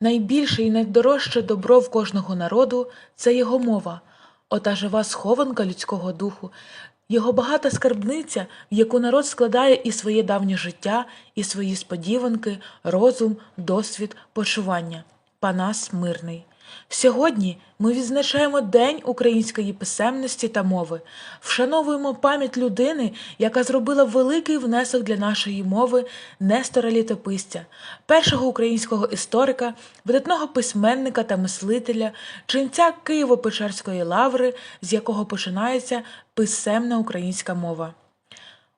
Найбільше і найдорожче добро в кожного народу це його мова, ота жива схованка людського духу, його багата скарбниця, в яку народ складає і своє давнє життя, і свої сподіванки, розум, досвід, почування. Панас Мирний. Сьогодні ми відзначаємо День української писемності та мови, вшановуємо пам'ять людини, яка зробила великий внесок для нашої мови Нестора Літописця, першого українського історика, видатного письменника та мислителя, ченця Києво-Печерської лаври, з якого починається писемна українська мова.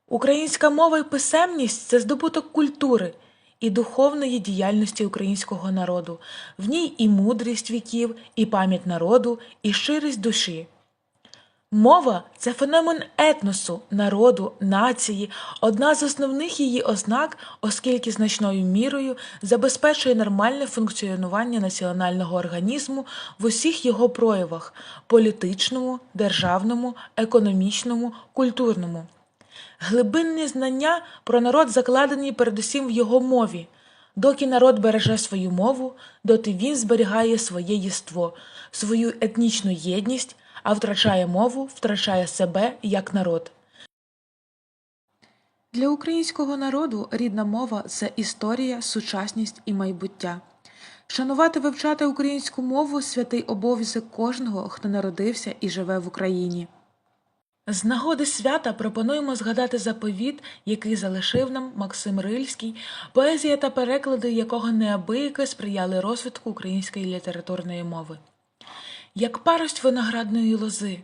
Українська мова і писемність це здобуток культури і духовної діяльності українського народу. В ній і мудрість віків, і пам'ять народу, і щирість душі. Мова це феномен етносу, народу, нації, одна з основних її ознак, оскільки значною мірою забезпечує нормальне функціонування національного організму в усіх його проявах політичному, державному, економічному, культурному. Глибинні знання про народ закладені передусім в його мові. Доки народ береже свою мову, доти він зберігає своє єство, свою етнічну єдність, а втрачає мову, втрачає себе як народ. Для українського народу рідна мова це історія, сучасність і майбуття. Шанувати вивчати українську мову святий обов'язок кожного, хто народився і живе в Україні. З нагоди свята пропонуємо згадати заповіт, який залишив нам Максим Рильський, поезія та переклади якого неабияки сприяли розвитку української літературної мови. Як парость виноградної лози,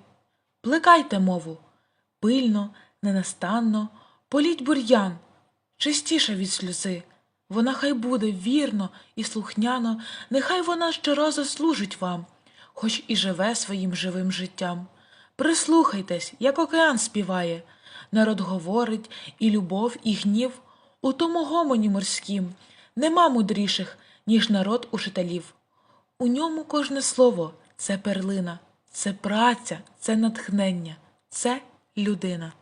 плекайте мову, пильно, ненастанно, політь бур'ян, чистіше від сльози. Вона хай буде вірно і слухняно, нехай вона щоразу служить вам, хоч і живе своїм живим життям. Прислухайтесь, як океан співає, народ говорить, і любов, і гнів у тому гомоні морськім нема мудріших, ніж народ учителів. У ньому кожне слово це перлина, це праця, це натхнення, це людина.